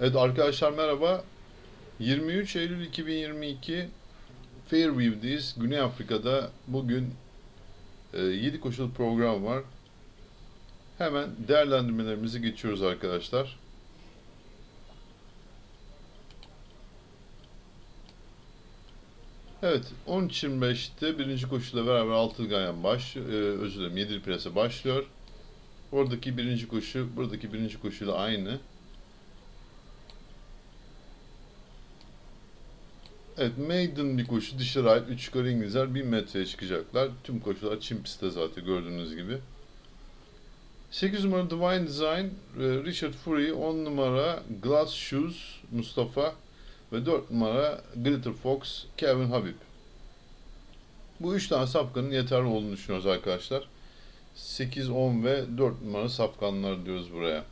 Evet arkadaşlar merhaba. 23 Eylül 2022 Fairview'deyiz. Güney Afrika'da bugün e, 7 koşulu program var. Hemen değerlendirmelerimizi geçiyoruz arkadaşlar. Evet 13.25'te birinci koşuyla beraber altılı ganyan baş, e, özür dilerim 7 prese başlıyor. Oradaki birinci koşu, buradaki birinci koşuyla aynı. Evet, maiden bir koşu dışarı ait 3 yukarı İngilizler 1000 metreye çıkacaklar. Tüm koşular çim pistte zaten gördüğünüz gibi. 8 numara Divine Design, e, Richard Fury, 10 numara Glass Shoes, Mustafa ve 4 numara Glitter Fox, Kevin Habib. Bu 3 tane safkanın yeterli olduğunu düşünüyoruz arkadaşlar. 8, 10 ve 4 numara safkanlar diyoruz buraya.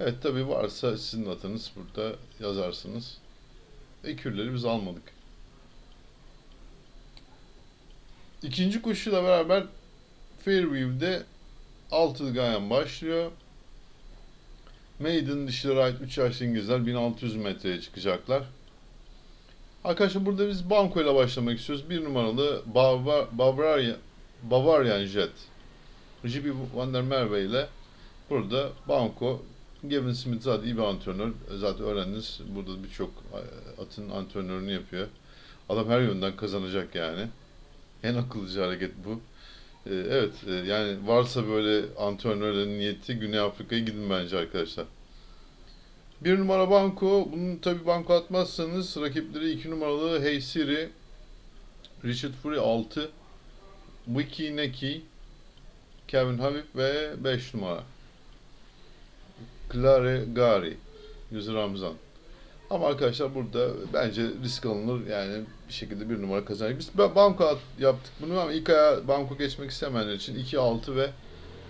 Evet tabi varsa sizin atınız burada yazarsınız. Ekürleri biz almadık. İkinci koşuyla beraber Fairview'de altılı gayen başlıyor. Maiden dişlere ait 3 yaşlı İngilizler 1600 metreye çıkacaklar. Arkadaşlar burada biz banko ile başlamak istiyoruz. Bir numaralı Bavar Bavaria Bavarian Jet. JB Van der Merwe ile burada banko Gavin Smith zaten iyi bir antrenör. Zaten öğrendiniz. Burada birçok atın antrenörünü yapıyor. Adam her yönden kazanacak yani. En akıllıca hareket bu. Ee, evet e, yani varsa böyle antrenörlerin niyeti Güney Afrika'ya gidin bence arkadaşlar. Bir numara banko. Bunun tabi banko atmazsanız rakipleri iki numaralı Hey Siri, Richard Fury 6, Wiki Neki, Kevin Habib ve 5 numara. Clare Gari, Yüzü Ramzan. Ama arkadaşlar burada bence risk alınır yani bir şekilde bir numara kazanacak. Biz ba- banko yaptık bunu ama ilk aya banko geçmek istemeyenler için 2, 6 ve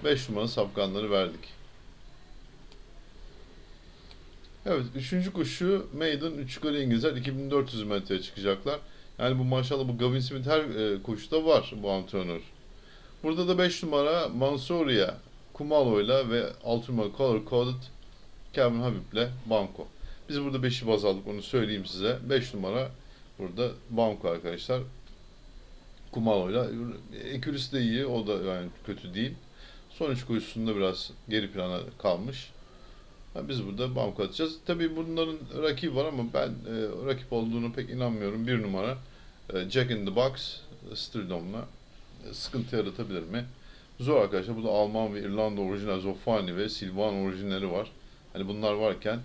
5 numara safkanları verdik. Evet, üçüncü koşu Maiden 3 gol İngilizler 2400 metreye çıkacaklar. Yani bu maşallah bu Gavin Smith her e, koşuda var bu antrenör. Burada da 5 numara Mansoria Kumalo'yla ve 6 numara Color Coded Kevin Habib'le Banko. Biz burada 5'i baz aldık onu söyleyeyim size. 5 numara burada Banko arkadaşlar. Kumalo'yla. Ekürüsü de iyi. O da yani kötü değil. Son 3 koşusunda biraz geri plana kalmış. Biz burada banko atacağız. Tabii bunların rakibi var ama ben e, rakip olduğunu pek inanmıyorum. Bir numara e, Jack in the Box Stridon'la e, sıkıntı yaratabilir mi? Zor arkadaşlar. Bu da Alman ve İrlanda orijinal Zofani ve Silvan orijinali var. Hani bunlar varken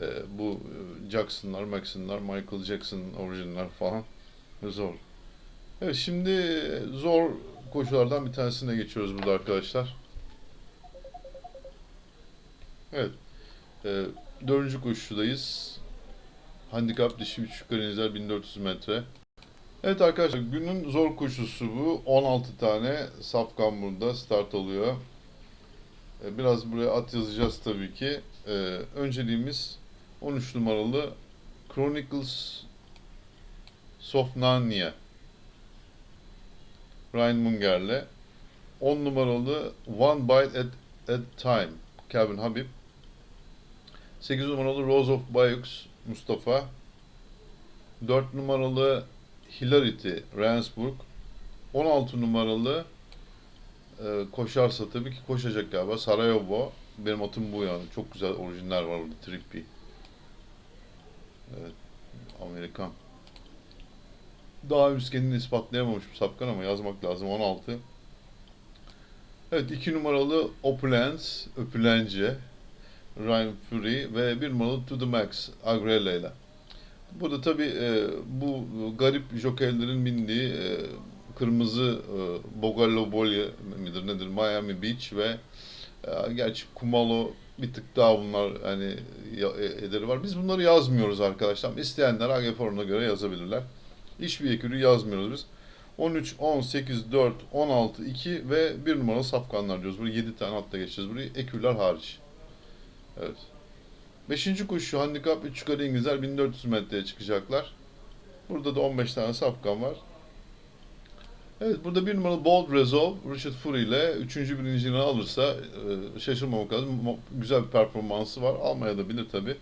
e, bu e, Jackson'lar, Maxon'lar, Michael Jackson orijinaller falan zor. Evet şimdi zor koşulardan bir tanesine geçiyoruz burada arkadaşlar. Evet. E, dördüncü koşudayız. Handikap dişi 3 yukarı inizler 1400 metre. Evet arkadaşlar günün zor koşusu bu. 16 tane safkan burada start alıyor. E, Biraz buraya at yazacağız tabii ki. E, önceliğimiz 13 numaralı Chronicles Sofnania. Ryan Munger'le. 10 numaralı One Bite at, at Time. Kevin Habib. 8 numaralı Rose of Bayeux Mustafa. 4 numaralı Hilarity Ransburg. 16 numaralı e, koşarsa tabii ki koşacak galiba. Sarajevo. Benim atım bu yani. Çok güzel orijinler var burada. Trippy. Evet. Amerikan. Daha henüz kendini ispatlayamamış bu sapkan ama yazmak lazım. 16. Evet. 2 numaralı Opulence. Öpülence. Ryan Fury ve bir numaralı To The Max Agrella ile. Burada tabi e, bu garip jokeylerin bindiği e, kırmızı e, Bogallo Bolya midir nedir Miami Beach ve e, gerçi Kumalo bir tık daha bunlar hani e, ederi var. Biz bunları yazmıyoruz arkadaşlar. İsteyenler AG forumuna göre yazabilirler. Hiçbir ekürü yazmıyoruz biz. 13, 18, 4, 16, 2 ve 1 numaralı safkanlar diyoruz. Buraya 7 tane hatta geçeceğiz. Burayı ekürler hariç. Evet. Beşinci koşu handikap 3 yukarı İngilizler 1400 metreye çıkacaklar. Burada da 15 tane safkan var. Evet burada bir numaralı Bold Resolve Richard Fury ile 3. birinciliğini alırsa e, şaşırmamak lazım. Güzel bir performansı var. Almaya da bilir tabi.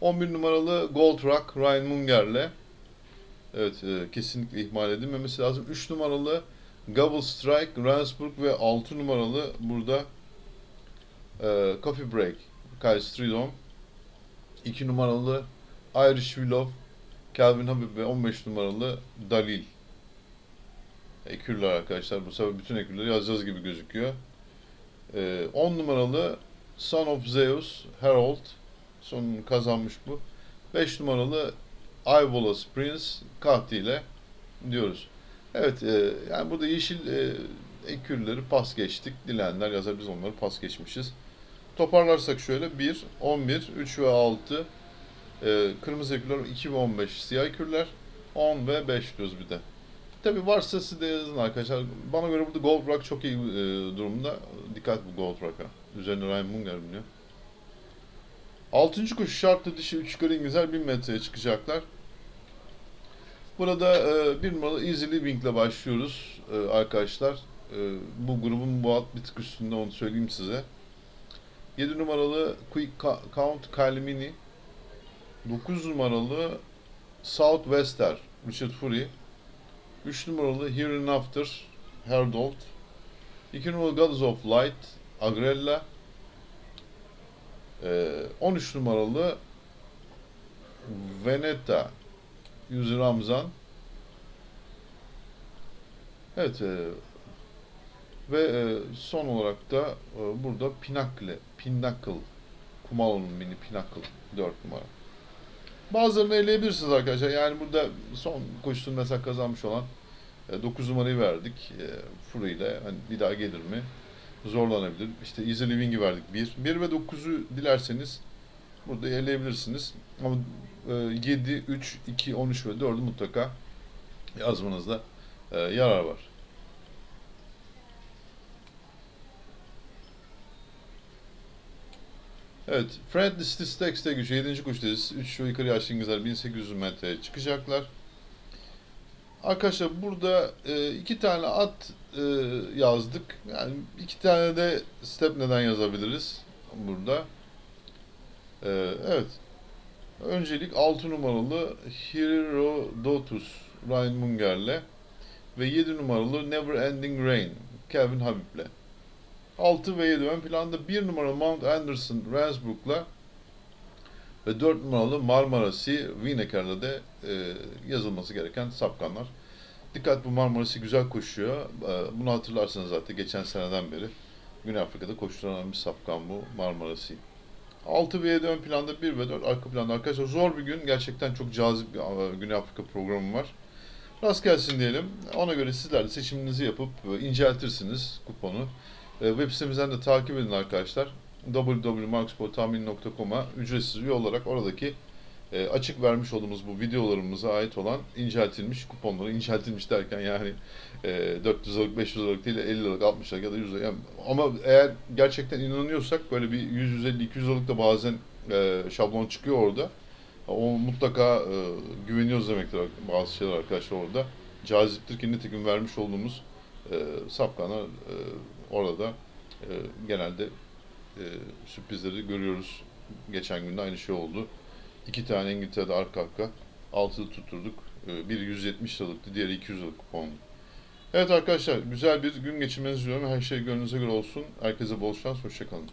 11 numaralı Gold Rock Ryan Munger'le Evet e, kesinlikle ihmal edilmemesi lazım. 3 numaralı Gobble Strike Ransburg ve 6 numaralı burada e, Coffee Break Kyle Stridom 2 numaralı Irish Willow Calvin Habib ve 15 numaralı Dalil Ekürler arkadaşlar. Bu sefer bütün ekürleri yazacağız gibi gözüküyor. Ee, 10 numaralı Son of Zeus Harold. Sonunu kazanmış bu. 5 numaralı Ivolas Prince Kahti ile diyoruz. Evet e, yani burada yeşil e, ekürleri pas geçtik. Dileyenler yazar biz onları pas geçmişiz. Toparlarsak şöyle 1, 11, 3 ve 6 e, kırmızı ekürler 2 ve 15 siyah ekürler 10 ve 5 diyoruz bir de. Tabi varsa siz de yazın arkadaşlar. Bana göre burada Gold Rock çok iyi e, durumda. Dikkat bu Gold Rock'a. Üzerine Ryan Munger biniyor. Altıncı koşu şartlı dişi 3 yukarı İngilizler 1000 metreye çıkacaklar. Burada e, bir numaralı Easy Living ile başlıyoruz e, arkadaşlar. E, bu grubun bu alt bir tık üstünde onu söyleyeyim size. 7 numaralı Quick Count Kylie Mini. 9 numaralı Southwester Richard Fury. 3 numaralı Here and After Herdold. 2 numaralı Goddess of Light Agrella. Ee, 13 numaralı Veneta Yüzü Ramzan. Evet e, ve e, son olarak da e, burada Pinnacle, Pinnacle Kumalo'nun mini Pinnacle 4 numara. Bazılarını eleyebilirsiniz arkadaşlar. Yani burada son koşusunu mesela kazanmış olan 9 numarayı verdik. E, Fury ile hani bir daha gelir mi? Zorlanabilir. İşte Easy Living'i verdik 1. 1 ve 9'u dilerseniz burada eleyebilirsiniz. Ama e, 7, 3, 2, 13 ve 4'ü mutlaka yazmanızda e, yarar var. Evet, Friendly Stakes'te gücü 7. koşudayız. 3 ve yukarı yaşlı İngilizler 1800 metreye çıkacaklar. Arkadaşlar burada e, iki tane at e, yazdık. Yani iki tane de step neden yazabiliriz burada. E, evet. Öncelik 6 numaralı Herodotus Ryan Munger'le ve 7 numaralı Never Ending Rain Kevin Habib'le. 6 ve 7 ön planda 1 numaralı Mount Anderson Ransbrook'la ve 4 numaralı Marmara Sea Wienerker'le de e, yazılması gereken sapkanlar. Dikkat bu Marmara Sea güzel koşuyor. E, bunu hatırlarsanız zaten geçen seneden beri Güney Afrika'da koşturan bir sapkan bu Marmara Sea. 6 ve 7 ön planda 1 ve 4 arka planda arkadaşlar zor bir gün. Gerçekten çok cazip bir e, Güney Afrika programı var. Rast gelsin diyelim. Ona göre sizler de seçiminizi yapıp e, inceltirsiniz kuponu. E, Web sitemizden de takip edin arkadaşlar. www.marksportahmin.com'a ücretsiz üye olarak oradaki e, açık vermiş olduğumuz bu videolarımıza ait olan inceltilmiş kuponları, inceltilmiş derken yani e, 400 liralık, 500 liralık değil de 50 liralık, 60 liralık ya da 100 liralık. Yani, ama eğer gerçekten inanıyorsak böyle bir 100, 150, 200 liralık da bazen e, şablon çıkıyor orada. O mutlaka e, güveniyoruz demektir bazı şeyler arkadaşlar orada. Caziptir ki nitekim vermiş olduğumuz e, sapkana e, orada e, genelde e, sürprizleri görüyoruz. Geçen gün de aynı şey oldu. İki tane İngiltere'de arka arka altılı tutturduk. E, biri 170 liralıktı, diğeri 200 liralık kupondu. Evet arkadaşlar güzel bir gün geçirmenizi diliyorum. Her şey gönlünüze göre olsun. Herkese bol şans, hoşçakalın.